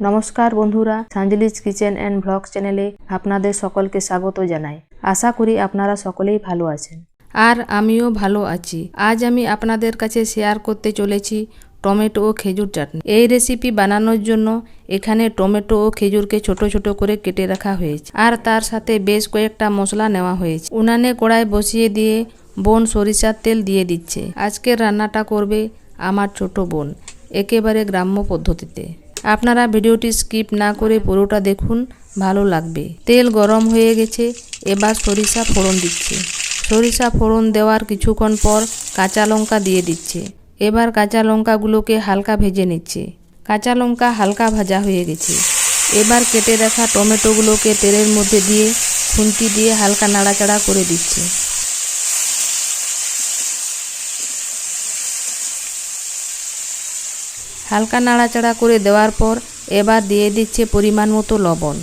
নমস্কার বন্ধুরা সাঞ্জলিজ kitchen and vlog চ্যানেলে আপনাদের সকলকে স্বাগত জানাই। আশা করি আপনারা সকলেই ভালো আছেন। আর আমিও ভালো আছি। আজ আমি আপনাদের কাছে শেয়ার করতে চলেছি টমেটো ও খেজুর চাটনি। এই রেসিপি বানানোর জন্য এখানে টমেটো ও খেজুরকে ছোট ছোট করে কেটে রাখা হয়েছে। আর তার সাথে বেশ কয়েকটা মশলা নেওয়া হয়েছে। উনানে কড়াই বসিয়ে দিয়ে বোন সরিষার তেল দিয়ে দিচ্ছে। আজকের রান্নাটা করবে আমার ছোট বোন, একেবারে গ্রাম্য পদ্ধতিতে। আপনারা ভিডিওটি স্কিপ না করে পুরোটা দেখুন, ভালো লাগবে। তেল গরম হয়ে গেছে, এবার সরিষা ফোড়ন দিচ্ছে। সরিষা ফোড়ন দেওয়ার কিছুক্ষণ পর কাঁচা লঙ্কা দিয়ে দিচ্ছে। এবার কাঁচা লঙ্কাগুলোকে হালকা ভেজে নিচ্ছে। কাঁচা লঙ্কা হালকা ভাজা হয়ে গেছে। এবার কেটে রাখা টমেটোগুলোকে তেলের মধ্যে দিয়ে খুন্তি দিয়ে হালকা নাড়াচাড়া করে দিচ্ছে। হালকা নাড়াচাড়া করে দেওয়ার পর এবার দিয়ে দিচ্ছে পরিমাণ মতো লবণ।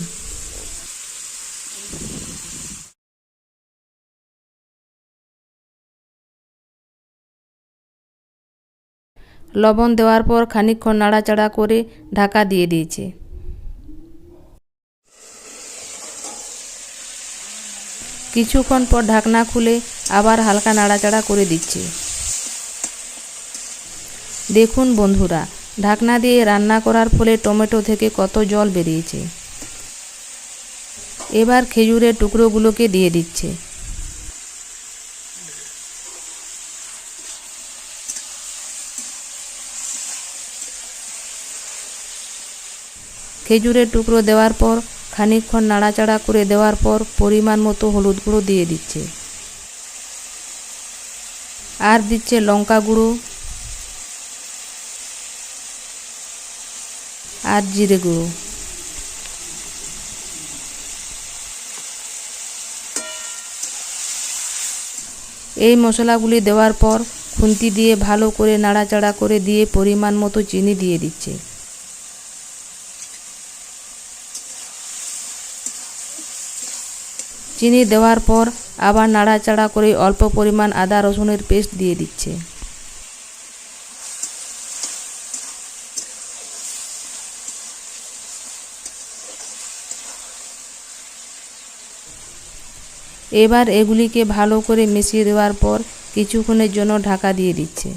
লবণ দেওয়ার পর খানিকক্ষণ নাড়াচাড়া করে ঢাকা দিয়ে দিয়েছে। কিছুক্ষণ পর ঢাকনা খুলে আবার হালকা নাড়াচাড়া করে দিচ্ছে। দেখুন বন্ধুরা ঢাকনা দিয়ে রান্না করার ফলে টমেটো থেকে কত জল বেরিয়েছে। এবার খেজুরের টুকরোগুলোকে দিয়ে দিচ্ছে। খেজুরের টুকরো দেওয়ার পর, খানিকক্ষণ নাড়াচাড়া করে দেওয়ার পর পরিমাণ মতো হলুদ গুঁড়ো দিয়ে দিচ্ছে। আর দিচ্ছে লঙ্কা গুঁড়ো আর জিরে গুঁড়ো। এই মশলাগুলি দেওয়ার পর খুন্তি দিয়ে ভালো করে নাড়াচাড়া করে দিয়ে পরিমাণ মতো চিনি দিয়ে দিচ্ছে। চিনি দেওয়ার পর আবার নাড়াচাড়া করে অল্প পরিমাণ আদা রসুনের পেস্ট দিয়ে দিচ্ছে। এবার এগুলিকে ভালো করে মিশিয়ে দেওয়ার পর কিছুক্ষণের জন্য ঢাকা দিয়ে দিচ্ছে।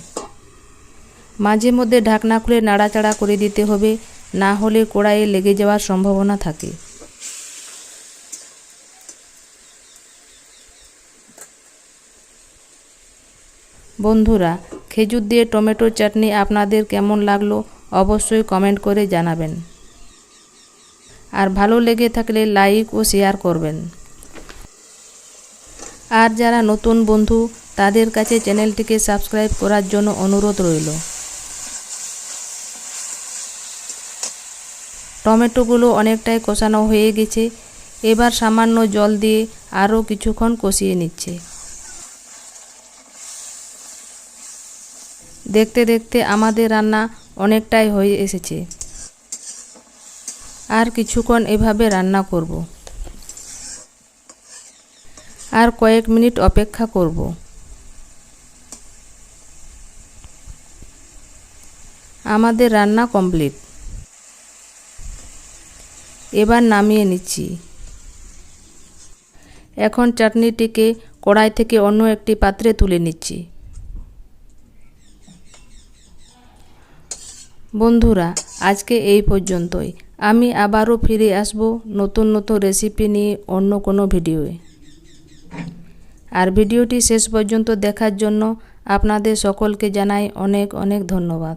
মাঝে মধ্যে ঢাকনা খুলে নাড়াচাড়া করে দিতে হবে, না হলে কড়াইয়ে লেগে যাওয়ার সম্ভাবনা থাকে। বন্ধুরা, খেজুর দিয়ে টমেটোর চাটনি আপনাদের কেমন লাগল অবশ্যই কমেন্ট করে জানাবেন। আর ভালো লেগে থাকলে লাইক ও শেয়ার করবেন। আর যারা নতুন বন্ধু, তাদের কাছে চ্যানেলটিকে সাবস্ক্রাইব করার জন্য অনুরোধ রইল। টমেটোগুলো অনেকটাই কষানো হয়ে গেছে। এবার সামান্য জল দিয়ে আরও কিছুক্ষণ কষিয়ে নিচ্ছে। দেখতে দেখতে আমাদের রান্না অনেকটাই হয়ে এসেছে। আর কিছুক্ষণ এভাবে রান্না করব। আর কয়েক মিনিট অপেক্ষা করব। আমাদের রান্না কমপ্লিট। এবার নামিয়ে নিচ্ছি। এখন চাটনিটিকে কড়াই থেকে অন্য একটি পাত্রে তুলে নিচ্ছি। বন্ধুরা, আজকে এই পর্যন্তই। আমি আবারও ফিরে আসব নতুন নতুন রেসিপি নিয়ে অন্য কোনো ভিডিওয়ে আর ভিডিওটি শেষ পর্যন্ত দেখার জন্য আপনাদের সকলকে জানাই অনেক অনেক ধন্যবাদ।